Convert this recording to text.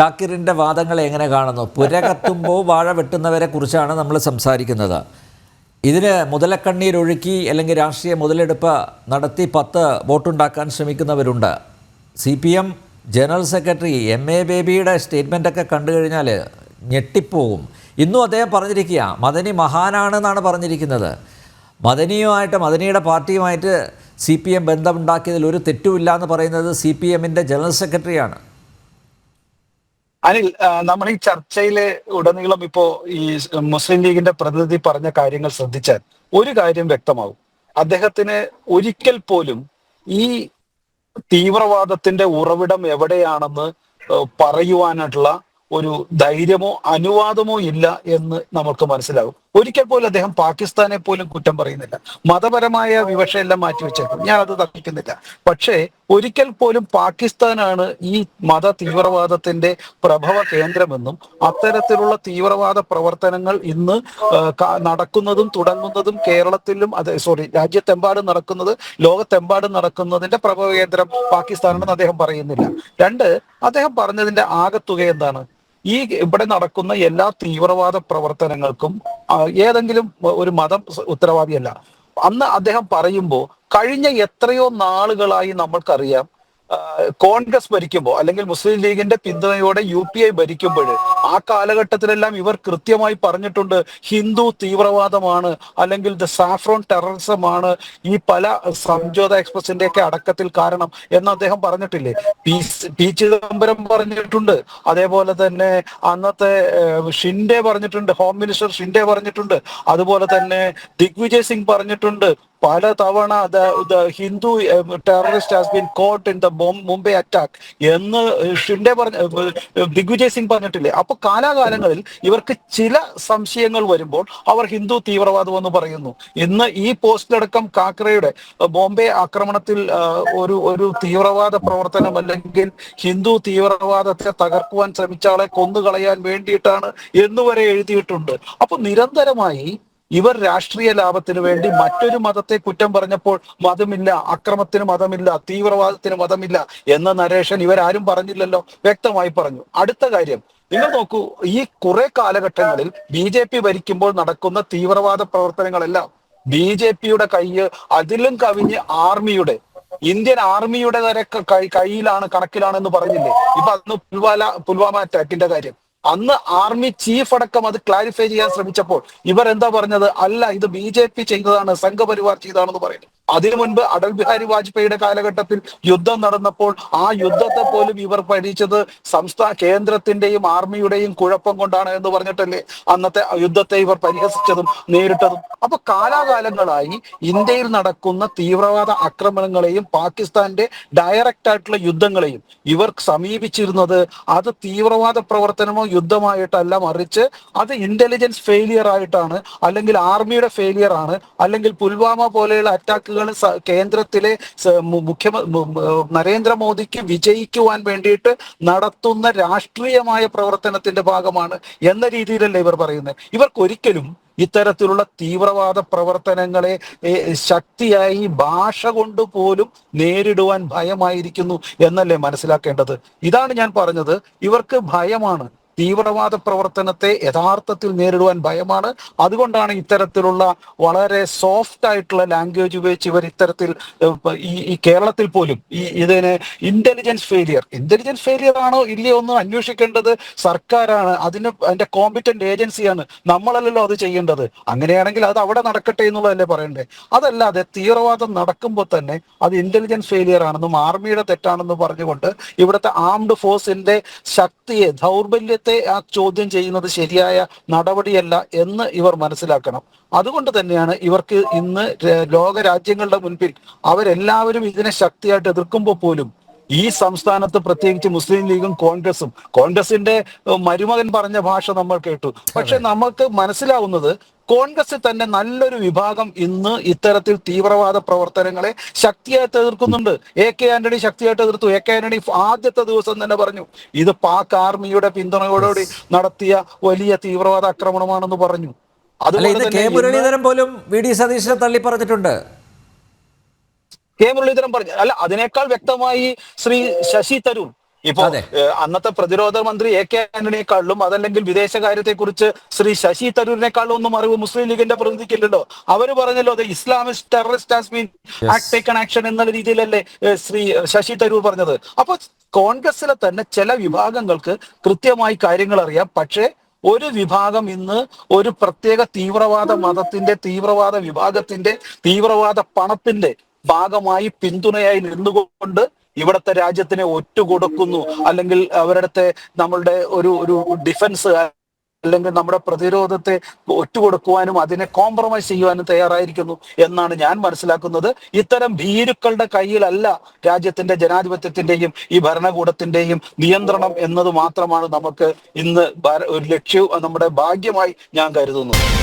ഷാക്കിറിന്റെ വാദങ്ങളെ എങ്ങനെ കാണുന്നു? പുര കത്തുമ്പോൾ വാഴ വെട്ടുന്നവരെ കുറിച്ചാണ് നമ്മൾ സംസാരിക്കുന്നത്. ഇതിന് മുതലക്കണ്ണീരൊഴുക്കി അല്ലെങ്കിൽ രാഷ്ട്രീയ മുതലെടുപ്പ് നടത്തി പത്ത് വോട്ടുണ്ടാക്കാൻ ശ്രമിക്കുന്നവരുണ്ട്. C P M general secretary M A ബേബിയുടെ സ്റ്റേറ്റ്മെന്റൊക്കെ കണ്ടു കഴിഞ്ഞാൽ ഞെട്ടിപ്പോവും ഇന്നും അദ്ദേഹം പറഞ്ഞിരിക്കുക മദനി മഹാനാണെന്നാണ് പറഞ്ഞിരിക്കുന്നത്. മദനിയുമായിട്ട് മദനിയുടെ പാർട്ടിയുമായിട്ട് സി പി എം ബന്ധമുണ്ടാക്കിയതിൽ ഒരു തെറ്റുമില്ല എന്ന് പറയുന്നത് സി പി എമ്മിന്റെ ജനറൽ സെക്രട്ടറിയാണ്. അനിൽ നമ്മൾ ഈ ചർച്ചയിലെ ഉടനീളം ഇപ്പോ ഈ മുസ്ലിം ലീഗിന്റെ പ്രതിനിധി പറഞ്ഞ കാര്യങ്ങൾ ശ്രദ്ധിച്ചാൽ ഒരു കാര്യം വ്യക്തമാവും. അദ്ദേഹത്തിന് ഒരിക്കൽ പോലും ഈ തീവ്രവാദത്തിന്റെ ഉറവിടം എവിടെയാണെന്ന് പറയുവാനായിട്ടുള്ള ഒരു ധൈര്യമോ അനുവാദമോ ഇല്ല എന്ന് നമുക്ക് മനസ്സിലാകും. ഒരിക്കൽ പോലും അദ്ദേഹം പാകിസ്ഥാനെ പോലും കുറ്റം പറയുന്നില്ല. മതപരമായ വിവക്ഷയെല്ലാം മാറ്റിവെച്ചേക്കും ഞാൻ അത് തർക്കിക്കുന്നില്ല. പക്ഷേ ഒരിക്കൽ പോലും പാകിസ്ഥാനാണ് ഈ മത തീവ്രവാദത്തിന്റെ പ്രഭവ കേന്ദ്രമെന്നും അത്തരത്തിലുള്ള തീവ്രവാദ പ്രവർത്തനങ്ങൾ ഇന്ന് നടക്കുന്നതും തുടങ്ങുന്നതും കേരളത്തിലും അതെ സോറി രാജ്യത്തെമ്പാടും നടക്കുന്നത് ലോകത്തെമ്പാടും നടക്കുന്നതിന്റെ പ്രഭവ കേന്ദ്രം പാകിസ്ഥാനാണെന്ന് അദ്ദേഹം പറയുന്നില്ല. രണ്ട് അദ്ദേഹം പറഞ്ഞതിന്റെ ആകത്തുക എന്താണ്? ഈ ഇവിടെ നടക്കുന്ന എല്ലാ തീവ്രവാദ പ്രവർത്തനങ്ങൾക്കും ഏതെങ്കിലും ഒരു മതം ഉത്തരവാദിയല്ല. അന്ന് അദ്ദേഹം പറയുമ്പോൾ കഴിഞ്ഞ എത്രയോ നാളുകളായി നമ്മൾക്കറിയാം കോൺഗ്രസ് ഭരിക്കുമ്പോൾ അല്ലെങ്കിൽ മുസ്ലിം ലീഗിന്റെ പിന്തുണയോടെ യു പി ഐ ഭരിക്കുമ്പോൾ ആ കാലഘട്ടത്തിലെല്ലാം ഇവർ കൃത്യമായി പറഞ്ഞിട്ടുണ്ട് ഹിന്ദു തീവ്രവാദമാണ് അല്ലെങ്കിൽ ദ സാഫ്രോൺ ടെററിസം ആണ് ഈ പല സംജോത എക്സ്പ്രസിന്റെ ഒക്കെ അടക്കത്തിൽ കാരണം എന്ന് അദ്ദേഹം പറഞ്ഞിട്ടില്ലേ. പി ചിദംബരം പറഞ്ഞിട്ടുണ്ട്. അതേപോലെ തന്നെ അന്നത്തെ ഷിൻഡെ പറഞ്ഞിട്ടുണ്ട് ഹോം മിനിസ്റ്റർ ഷിൻഡെ പറഞ്ഞിട്ടുണ്ട്. അതുപോലെ തന്നെ ദിഗ്വിജയ് സിംഗ് പറഞ്ഞിട്ടുണ്ട്. പല തവണ the Hindu terrorist has been caught in the Mumbai attack എന്ന് ഷിൻഡെ പറഞ്ഞ ദിഗ്വിജയ് സിംഗ് പറഞ്ഞിട്ടില്ലേ. അപ്പൊ കാലാകാലങ്ങളിൽ ഇവർക്ക് ചില സംശയങ്ങൾ വരുമ്പോൾ അവർ ഹിന്ദു തീവ്രവാദം എന്ന് പറയുന്നു. ഇന്ന് ഈ പോസ്റ്റിലടക്കം കാക്രയുടെ ബോംബെ ആക്രമണത്തിൽ ഒരു ഒരു തീവ്രവാദ പ്രവർത്തനം അല്ലെങ്കിൽ ഹിന്ദു തീവ്രവാദത്തെ തകർക്കുവാൻ ശ്രമിച്ച ആളെ കൊന്നുകളയാൻ വേണ്ടിയിട്ടാണ് എന്നുവരെ എഴുതിയിട്ടുണ്ട്. അപ്പൊ നിരന്തരമായി ഇവർ രാഷ്ട്രീയ ലാഭത്തിന് വേണ്ടി മറ്റൊരു മതത്തെ കുറ്റം പറഞ്ഞപ്പോൾ മതമില്ല അക്രമത്തിന് മതമില്ല തീവ്രവാദത്തിന് മതമില്ല എന്ന നരേഷൻ ഇവരാരും പറഞ്ഞില്ലല്ലോ. വ്യക്തമായി പറഞ്ഞു. അടുത്ത കാര്യം നിങ്ങൾ നോക്കൂ ഈ കുറെ കാലഘട്ടങ്ങളിൽ ബി ജെ പി ഭരിക്കുമ്പോൾ നടക്കുന്ന തീവ്രവാദ പ്രവർത്തനങ്ങളെല്ലാം ബി ജെ പിയുടെ കയ്യ് അതിലും കവിഞ്ഞ് ആർമിയുടെ ഇന്ത്യൻ ആർമിയുടെ വരെ കയ്യിലാണ് കണക്കിലാണെന്ന് പറഞ്ഞില്ലേ? ഇപ്പൊ അന്ന് പുൽവാല പുൽവാമ അറ്റാക്കിന്റെ കാര്യം. അന്ന് ആർമി ചീഫ് അടക്കം അത് ക്ലാരിഫൈ ചെയ്യാൻ ശ്രമിച്ചപ്പോൾ ഇവർ എന്താ പറഞ്ഞത്? അല്ല ഇത് ബി ജെ പി ചെയ്തതാണ് സംഘപരിവാർ ചെയ്തതാണെന്ന് പറയുന്നു. അതിനു മുൻപ് അടൽ ബിഹാരി വാജ്പേയിയുടെ കാലഘട്ടത്തിൽ യുദ്ധം നടന്നപ്പോൾ ആ യുദ്ധത്തെ പോലും ഇവർ പഠിച്ചത് സംസ്ഥാന കേന്ദ്രത്തിന്റെയും ആർമിയുടെയും കുഴപ്പം കൊണ്ടാണ് എന്ന് പറഞ്ഞിട്ടല്ലേ അന്നത്തെ യുദ്ധത്തെ ഇവർ പരിഹസിച്ചതും നേരിട്ടതും. അപ്പൊ കാലാകാലങ്ങളായി ഇന്ത്യയിൽ നടക്കുന്ന തീവ്രവാദ ആക്രമണങ്ങളെയും പാകിസ്ഥാന്റെ ഡയറക്റ്റ് ആയിട്ടുള്ള യുദ്ധങ്ങളെയും ഇവർ സമീപിച്ചിരുന്നത് അത് തീവ്രവാദ പ്രവർത്തനമോ യുദ്ധമായിട്ടല്ല മറിച്ച് അത് ഇന്റലിജൻസ് ഫെയിലിയർ ആയിട്ടാണ് അല്ലെങ്കിൽ ആർമിയുടെ ഫെയിലിയർ ആണ് അല്ലെങ്കിൽ പുൽവാമ പോലെയുള്ള അറ്റാക്കുകൾ കേന്ദ്രത്തിലെ മുഖ്യ നരേന്ദ്രമോദിക്ക് വിജയിക്കുവാൻ വേണ്ടിയിട്ട് നടത്തുന്ന രാഷ്ട്രീയമായ പ്രവർത്തനത്തിന്റെ ഭാഗമാണ് എന്ന രീതിയിലല്ലേ ഇവർ പറയുന്നത്. ഇവർക്കൊരിക്കലും ഇത്തരത്തിലുള്ള തീവ്രവാദ പ്രവർത്തനങ്ങളെ ശക്തിയായി ഭാഷ കൊണ്ട് പോലും നേരിടുവാൻ ഭയമായിരിക്കുന്നു എന്നല്ലേ മനസ്സിലാക്കേണ്ടത്. ഇതാണ് ഞാൻ പറഞ്ഞത്. ഇവർക്ക് ഭയമാണ്. തീവ്രവാദ പ്രവർത്തനത്തെ യഥാർത്ഥത്തിൽ നേരിടുവാൻ ഭയമാണ്. അതുകൊണ്ടാണ് ഇത്തരത്തിലുള്ള വളരെ സോഫ്റ്റ് ആയിട്ടുള്ള ലാംഗ്വേജ് ഉപയോഗിച്ച് ഇവർ ഇത്തരത്തിൽ ഈ കേരളത്തിൽ പോലും ഈ ഇതിന് ഇന്റലിജൻസ് ഫെയിലിയർ ഇന്റലിജൻസ് ഫെയിലിയർ ആണോ ഇല്ലയോ ഒന്നും അന്വേഷിക്കേണ്ടത് സർക്കാരാണ്. അതിന് അതിന്റെ കോമ്പിറ്റന്റ് ഏജൻസിയാണ് നമ്മളല്ലല്ലോ അത് ചെയ്യേണ്ടത്. അങ്ങനെയാണെങ്കിൽ അത് അവിടെ നടക്കട്ടെ എന്നുള്ളതല്ലേ പറയണ്ടേ? അതല്ലാതെ തീവ്രവാദം നടക്കുമ്പോൾ തന്നെ അത് ഇന്റലിജൻസ് ഫെയിലിയർ ആണെന്നും ആർമിയുടെ തെറ്റാണെന്നും പറഞ്ഞുകൊണ്ട് ഇവിടുത്തെ ആംഡ് ഫോഴ്സിന്റെ ശക്തിയെ ദൗർബല്യത്തെ ആ ചോദ്യം ചെയ്യുന്നത് ശരിയായ നടപടിയല്ല എന്ന് ഇവർ മനസ്സിലാക്കണം. അതുകൊണ്ട് തന്നെയാണ് ഇവർക്ക് ഇന്ന് ര- ലോക രാജ്യങ്ങളുടെ മുൻപിൽ അവരെല്ലാവരും ഇതിനെ ശക്തിയായിട്ട് എതിർക്കുമ്പോൾ പോലും ഈ സംസ്ഥാനത്ത് പ്രത്യേകിച്ച് മുസ്ലിം ലീഗും കോൺഗ്രസും. കോൺഗ്രസിന്റെ മരുമകൻ പറഞ്ഞ ഭാഷ നമ്മൾ കേട്ടു. പക്ഷെ നമുക്ക് മനസ്സിലാവുന്നത് കോൺഗ്രസിൽ തന്നെ നല്ലൊരു വിഭാഗം ഇന്ന് ഇത്തരത്തിൽ തീവ്രവാദ പ്രവർത്തനങ്ങളെ ശക്തിയായിട്ട് എതിർക്കുന്നുണ്ട്. എ കെ ആന്റണി ശക്തിയായിട്ട് എതിർത്തു. എ കെ ആന്റണി ആദ്യത്തെ ദിവസം തന്നെ പറഞ്ഞു ഇത് പാക് ആർമിയുടെ പിന്തുണയോടുകൂടി നടത്തിയ വലിയ തീവ്രവാദ ആക്രമണമാണെന്ന് പറഞ്ഞു. അതുപോലെ പോലും വി. ഡി. സതീശനെ തള്ളി പറഞ്ഞിട്ടുണ്ട് കെ മുരളീധരൻ പറഞ്ഞു. അല്ല അതിനേക്കാൾ വ്യക്തമായി ശ്രീ ശശി തരൂർ. ഇപ്പോ അന്നത്തെ പ്രതിരോധ മന്ത്രി എ കെ ആന്റണിയെക്കാളും അതല്ലെങ്കിൽ വിദേശകാര്യത്തെ കുറിച്ച് ശ്രീ ശശി തരൂരിനെക്കാളും ഒന്നും അറിവ് മുസ്ലിം ലീഗിന്റെ പ്രതിനിധിക്കില്ലല്ലോ. അവർ പറഞ്ഞല്ലോ അത് Islamist terrorist has been act taken action എന്നുള്ള രീതിയിലല്ലേ ശ്രീ ശശി തരൂർ പറഞ്ഞത്. അപ്പൊ കോൺഗ്രസിലെ തന്നെ ചില വിഭാഗങ്ങൾക്ക് കൃത്യമായി കാര്യങ്ങൾ അറിയാം. പക്ഷേ ഒരു വിഭാഗം ഇന്ന് ഒരു പ്രത്യേക തീവ്രവാദ മതത്തിന്റെ തീവ്രവാദ വിഭാഗത്തിന്റെ തീവ്രവാദ പണത്തിന്റെ ഭാഗമായി പിന്തുണയായി നിന്നുകൊണ്ട് ഇവിടുത്തെ രാജ്യത്തിനെ ഒറ്റുകൊടുക്കുന്നു. അല്ലെങ്കിൽ അവരുടെ നമ്മളുടെ ഒരു ഒരു ഡിഫൻസ് അല്ലെങ്കിൽ നമ്മുടെ പ്രതിരോധത്തെ ഒറ്റുകൊടുക്കുവാനും അതിനെ കോംപ്രമൈസ് ചെയ്യുവാനും തയ്യാറായിരിക്കുന്നു എന്നാണ് ഞാൻ മനസ്സിലാക്കുന്നത്. ഇത്തരം ഭീരുക്കളുടെ കയ്യിലല്ല രാജ്യത്തിന്റെ ജനാധിപത്യത്തിന്റെയും ഈ ഭരണകൂടത്തിന്റെയും നിയന്ത്രണം എന്നത് മാത്രമാണ് നമുക്ക് ഇന്ന് ഒരു ലക്ഷ്യം നമ്മുടെ ഭാഗ്യമായി ഞാൻ കരുതുന്നു.